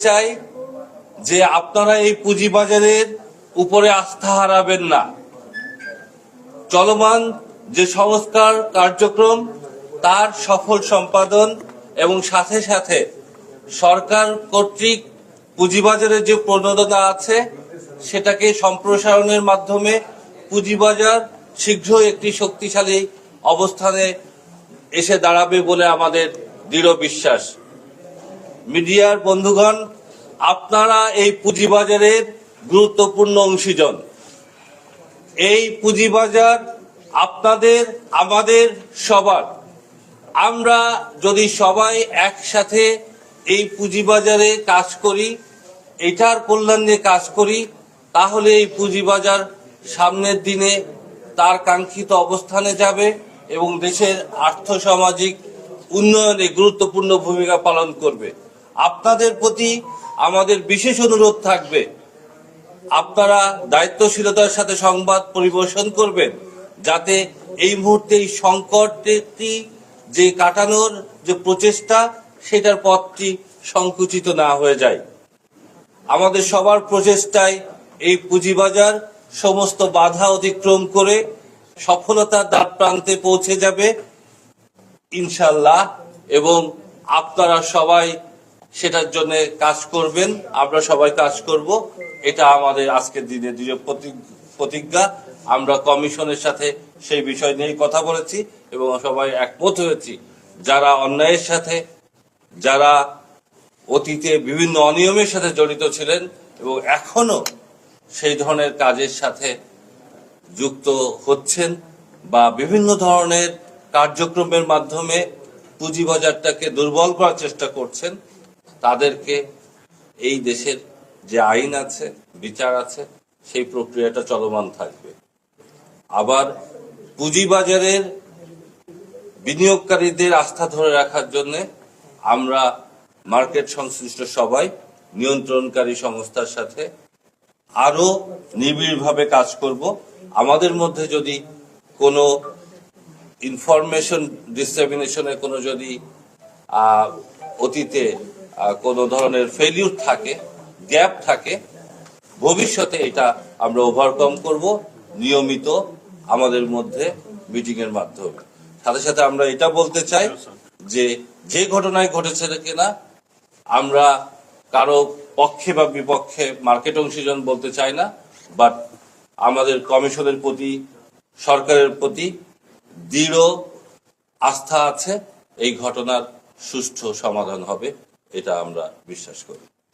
চাই যে আপনারা এই পুঁজিবাজারের উপরে আস্থা হারাবেন না। চলমান যে সংস্কার কার্যক্রম, তার সফল সম্পাদন এবং সাথে সাথে সরকার কর্তৃক পুঁজিবাজারের যে প্রণোদনা আছে, সেটাকে সম্প্রসারণের মাধ্যমে পুঁজিবাজার শীঘ্রই একটি শক্তিশালী অবস্থানে এসে দাঁড়াবে বলে আমাদের দৃঢ় বিশ্বাস। মিডিয়ার বন্ধুগণ, আপনারা এই পুঁজিবাজারের গুরুত্বপূর্ণ অংশীজন। এই পুঁজিবাজার আপনাদের, আমাদের সবার। আমরা যদি সবাই একসাথে এই পুঁজিবাজারে কাজ করি, এটার কল্যাণ কাজ করি, তাহলে এই পুঁজিবাজার সামনের দিনে তার কাঙ্ক্ষিত অবস্থানে যাবে এবং দেশের আর্থসামাজিক উন্নয়নে গুরুত্বপূর্ণ ভূমিকা পালন করবে। আপনাদের প্রতি আমাদের বিশেষ অনুরোধ থাকবে। আপনারা দায়িত্বশীলতার সাথে সংবাদ পরিবেশন করবেন, যাতে এই মুহূর্তে এই সংকটটি যে কাটানোর যে প্রচেষ্টা, সেটার পথটি সংকুচিত না হয়ে যায়। আমাদের সবার প্রচেষ্টায় এই পুঁজিবাজার সমস্ত বাধা অতিক্রম করে সফলতার দ্বার প্রান্তে পৌঁছে যাবে ইনশাল্লাহ এবং আপনারা সবাই সেটার জন্য কাজ করবেন, আমরা সবাই কাজ করব। এটা আমাদের আজকের দিনে দৃঢ় প্রতি- প্রতিজ্ঞা। আমরা কমিশনের সাথে সেই বিষয় নিয়ে কথা বলেছি এবং সবাই একমত হয়েছি। যারা অন্যায়ের সাথে, যারা অতীতে বিভিন্ন অনিয়মের সাথে জড়িত ছিলেন এবং এখনও সেই ধরনের কাজের সাথে যুক্ত হচ্ছেন বা বিভিন্ন ধরনের কার্যক্রমের মাধ্যমে পুঁজিবাজারটাকে দুর্বল করার চেষ্টা করছেন তাদেরকে এই দেশের যে আইন আছে, বিচার আছে, সেই প্রক্রিয়াটা চলমান থাকবে। আবার পুঁজিবাজারের বিনিয়োগকারীদের আস্থা ধরে রাখার জন্য আমরা মার্কেট সংশ্লিষ্ট সবাই, নিয়ন্ত্রণকারী সংস্থার সাথে আরও নিবিড়ভাবে কাজ করব। আমাদের মধ্যে যদি কোনো ইনফরমেশন ডিসেমিনেশনের কোনো যদি অতীতে কোনো ধরনের ফেলিউর থাকে গ্যাপ থাকে, ভবিষ্যতে এটা আমরা ওভারকাম করব, নিয়মিত আমাদের মধ্যে মিটিং এর মাধ্যমে। সাথে সাথে আমরা এটা বলতে চাই যে যে ঘটনায় ঘটেছে কিনা, আমরা কারও পক্ষে বা বিপক্ষে মার্কেট অংশীজন বলতে চাই না বাট আমাদের কমিশনের প্রতি, সরকারের প্রতি দৃঢ় আস্থা আছে, এই ঘটনার সুষ্ঠু সমাধান হবে। এটা আমরা বিশ্বাস করি।